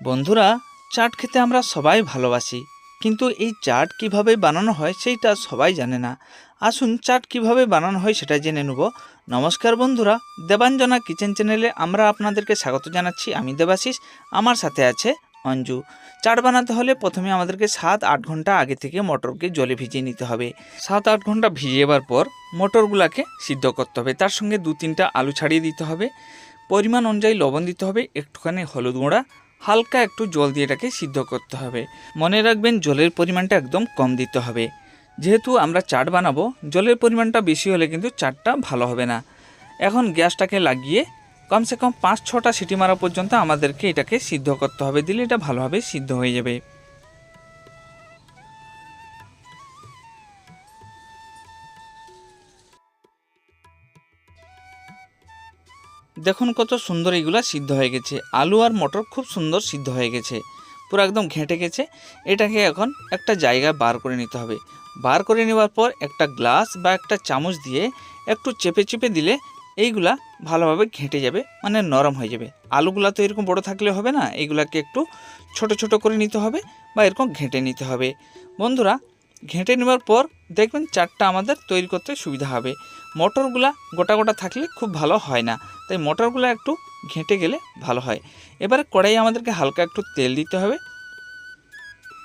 বন্ধুরা, চাট খেতে আমরা সবাই ভালোবাসি, কিন্তু এই চাট কীভাবে বানানো হয় সেইটা সবাই জানে না। আসুন চাট কীভাবে বানানো হয় সেটা জেনে নেব। নমস্কার বন্ধুরা, দেবাঞ্জনা কিচেন চ্যানেলে আমরা আপনাদেরকে স্বাগত জানাচ্ছি। আমি দেবাশিস, আমার সাথে আছে অঞ্জু। চাট বানাতে হলে প্রথমে আমাদেরকে সাত আট ঘণ্টা আগে থেকে মটরকে জলে ভিজিয়ে নিতে হবে। সাত আট ঘণ্টা ভিজিয়ে যাবার পর মটরগুলাকে সিদ্ধ করতে হবে। তার সঙ্গে দু তিনটা আলু ছাড়িয়ে দিতে হবে। পরিমাণ অনুযায়ী লবণ দিতে হবে, একটুখানি হলুদ গুঁড়া হালকা একটু জল দিয়ে এটাকে সিদ্ধ করতে হবে। মনে রাখবেন জলের পরিমাণটা একদম কম দিতে হবে। যেহেতু আমরা চাট বানাবো, জলের পরিমাণটা বেশি হলে কিন্তু চাটটা ভালো হবে না। এখন গ্যাসটাকে লাগিয়ে কমসে কম পাঁচ ছটা সিটি মারা পর্যন্ত আমাদেরকে এটাকে সিদ্ধ করতে হবে, দিলে এটা ভালোভাবে সিদ্ধ হয়ে যাবে। দেখুন কত সুন্দর এগুলা সিদ্ধ হয়ে গেছে। আলু আর মটর খুব সুন্দর সিদ্ধ হয়ে গেছে। পুরো একদম ঘেঁটে গেছে। এটাকে এখন একটা জায়গায় বার করে নিতে হবে। বার করে নেওয়ার পর একটা গ্লাস বা একটা চামচ দিয়ে একটু চেপে চেপে দিলে এইগুলা ভালোভাবে ঘেঁটে যাবে মানে নরম হয়ে যাবে। আলুগুলা তো এরকম বড় থাকলে হবে না, এইগুলাকে একটু ছোট ছোট করে নিতে হবে বা এরকম ঘেঁটে নিতে হবে। বন্ধুরা, ঘেঁটে নেওয়ার পর দেখবেন চারটা আমাদের তৈরি করতে সুবিধা হবে। মটরগুলা গোটা গোটা থাকলে খুব ভালো হয় না, তাই মটরগুলো একটু ঘেঁটে গেলে ভালো হয়। এবারে কড়াই আমাদেরকে হালকা একটু তেল দিতে হবে।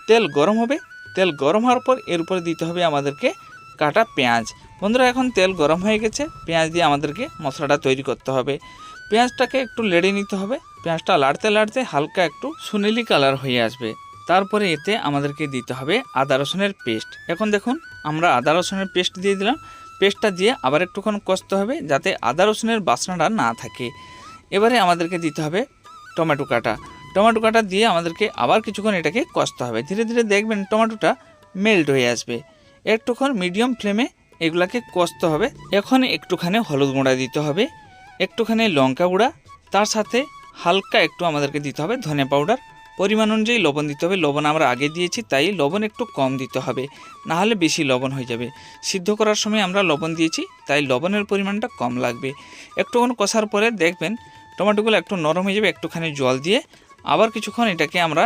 তেল গরম হবে। তেল গরম হওয়ার পর এর উপরে দিতে হবে আমাদেরকে কাটা পেঁয়াজ। বন্ধুরা, এখন তেল গরম হয়ে গেছে। পেঁয়াজ দিয়ে আমাদেরকে মশলাটা তৈরি করতে হবে। পেঁয়াজটাকে একটু লেড়ে নিতে হবে। পেঁয়াজটা লাড়তে লাড়তে হালকা একটু সুনেলি কালার হয়ে আসবে। তারপরে এতে আমাদেরকে দিতে হবে আদা রসুনের পেস্ট। এখন দেখুন আমরা আদা রসুনের পেস্ট দিয়ে দিলাম। পেস্টটা দিয়ে আবার একটুক্ষণ কষতে হবে যাতে আদা রসুনের বাসনাটা না থাকে। এবারে আমাদেরকে দিতে হবে টমেটো কাটা। টমেটো কাটা দিয়ে আমাদেরকে আবার কিছুক্ষণ এটাকে কষতে হবে। ধীরে ধীরে দেখবেন টমেটোটা মেল্ট হয়ে আসবে। একটুক্ষণ মিডিয়াম ফ্লেমে এগুলাকে কষতে হবে। এখন একটুখানি হলুদ গুঁড়া দিতে হবে। একটুখানি লঙ্কা গুঁড়া। তার সাথে হালকা একটু আমাদেরকে দিতে হবে ধনে পাউডার। পরিমাণ অনুযায়ী লবণ দিতে হবে। লবণ আমরা আগে দিয়েছি, তাই লবণ একটু কম দিতে হবে। না হলে বেশি লবণ হয়ে যাবে। সিদ্ধ করার সময় আমরা লবণ দিয়েছি, তাই লবণের পরিমাণটা কম লাগবে। একটুক্ষণ কষার পরে দেখবেন টমেটোগুলো একটু নরম হয়ে যাবে, একটুখানি জল দিয়ে। আবার কিছুক্ষণ এটাকে আমরা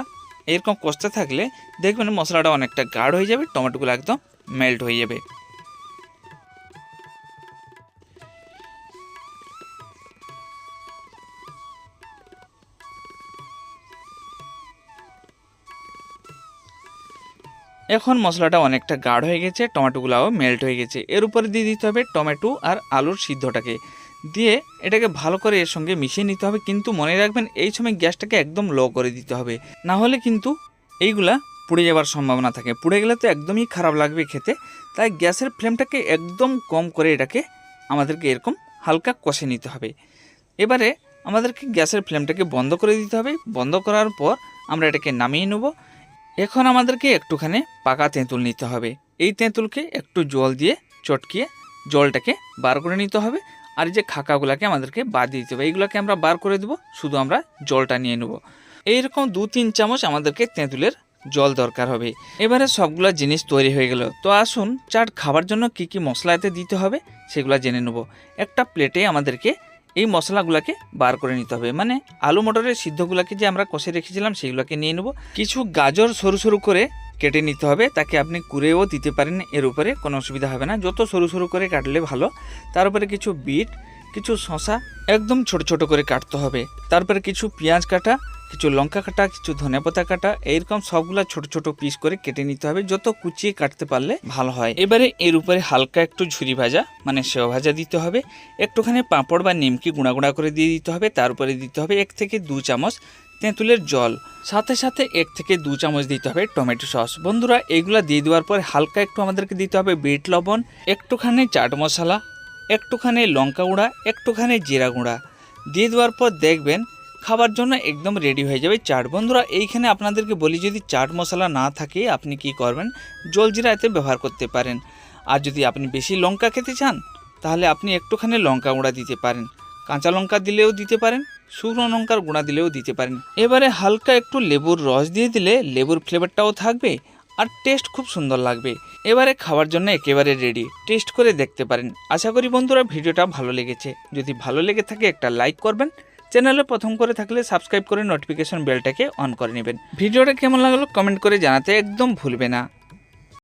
এরকম কষতে থাকলে দেখবেন মশলাটা অনেকটা গাঢ় হয়ে যাবে, টমেটোগুলো একদম মেল্ট হয়ে যাবে। এখন মশলাটা অনেকটা গাঢ় হয়ে গেছে, টমেটোগুলাও মেল্ট হয়ে গেছে। এর উপরে দিয়ে দিতে হবে টমেটো আর আলুর সিদ্ধটাকে। দিয়ে এটাকে ভালো করে এর সঙ্গে মিশিয়ে নিতে হবে, কিন্তু মনে রাখবেন এই সময় গ্যাসটাকে একদম লো করে দিতে হবে। না হলে কিন্তু এইগুলা পুড়ে যাওয়ার সম্ভাবনা থাকে। পুড়ে গেলে তো একদমই খারাপ লাগবে খেতে, তাই গ্যাসের ফ্লেমটাকে একদম কম করে এটাকে আমাদেরকে এরকম হালকা কষে নিতে হবে। এবারে আমাদেরকে গ্যাসের ফ্লেমটাকে বন্ধ করে দিতে হবে। বন্ধ করার পর আমরা এটাকে নামিয়ে নেব। এখন আমাদেরকে একটুখানি পাকা তেঁতুল নিতে হবে। এই তেঁতুলকে একটু জল দিয়ে চটকিয়ে জলটাকে বার করে নিতে হবে। আর এই যে খাকাগুলোকে আমাদেরকে বাদ দিতে হবে। এইগুলোকে আমরা বার করে দেবো, শুধু আমরা জলটা নিয়ে নেব। এইরকম দু তিন চামচ আমাদেরকে তেঁতুলের জল দরকার হবে। এবারে সবগুলো জিনিস তৈরি হয়ে গেল। তো আসুন, চাট খাবার জন্য কি কি মশলা এতে দিতে হবে, সেগুলো জেনে নেব। একটা প্লেটে আমাদেরকে এই মশলাগুলোকে বার করে নিতে হবে। মানে আলু মটরের সিদ্ধগুলোকে যে আমরা কষে রেখেছিলাম সেইগুলোকে নিয়ে নেব। কিছু গাজর সরু সরু করে কেটে নিতে হবে। তাকে আপনি কুড়েও দিতে পারেন, এর উপরে কোনো অসুবিধা হবে না। যত সরু সরু করে কাটলে ভালো। তার উপরে কিছু বিট কিছু শশা একদম ছোট ছোট করে কাটতে হবে। তারপরে কিছু পেঁয়াজ কাটা, কিছু লঙ্কা কাটা, কিছু ধনেপাতা কাটা, এইরকম সবগুলা ছোট ছোট পিস করে কেটে নিতে হবে, যত কুচিয়ে কাটতে পারলে ভালো হয়। এবারে এর উপরে হালকা একটু ঝুরি ভাজা মানে সেও ভাজা দিতে হবে। একটুখানি পাঁপড় বা নিমকি গুঁড়া গুঁড়া করে দিয়ে দিতে হবে, তার উপরে দিতে হবে এক থেকে দু চামচ তেঁতুলের জল। সাথে সাথে এক থেকে দু চামচ দিতে হবে টমেটো সস। বন্ধুরা এইগুলা দিয়ে দেওয়ার পর হালকা একটু আমাদেরকে দিতে হবে বিট লবণ, একটুখানি চাট মশলা একটুখানি লঙ্কা গুঁড়া, একটুখানি জিরা গুঁড়া। দিয়ে দেওয়ার পর দেখবেন খাবার জন্য একদম রেডি হয়ে যাবে। চাট, বন্ধুরা, এইখানে আপনাদেরকে বলি, যদি চাট মশলা না থাকে, আপনি কি করবেন? জলজিরা এতে ব্যবহার করতে পারেন। আর যদি আপনি বেশি লঙ্কা খেতে চান, তাহলে আপনি একটুখানি লঙ্কা গুঁড়া দিতে পারেন। কাঁচা লঙ্কা দিলেও দিতে পারেন, শুকনো লঙ্কার গুঁড়া দিলেও দিতে পারেন। এবারে হালকা একটু লেবুর রস দিয়ে দিলে লেবুর ফ্লেভারটাও থাকবে আর টেস্ট খুব সুন্দর লাগবে। এবারে খাওয়ার জন্য একেবারে রেডি টেস্ট করে দেখতে পারেন। আশা করি বন্ধুরা ভিডিওটা ভালো লেগেছে। যদি ভালো লেগে থাকে একটা লাইক করবেন। চ্যানেলে প্রথম করে থাকলে সাবস্ক্রাইব করে নোটিফিকেশন বেলটাকে অন করে নেবেন। ভিডিওটা কেমন লাগল কমেন্ট করে জানাতে একদম ভুলবে না।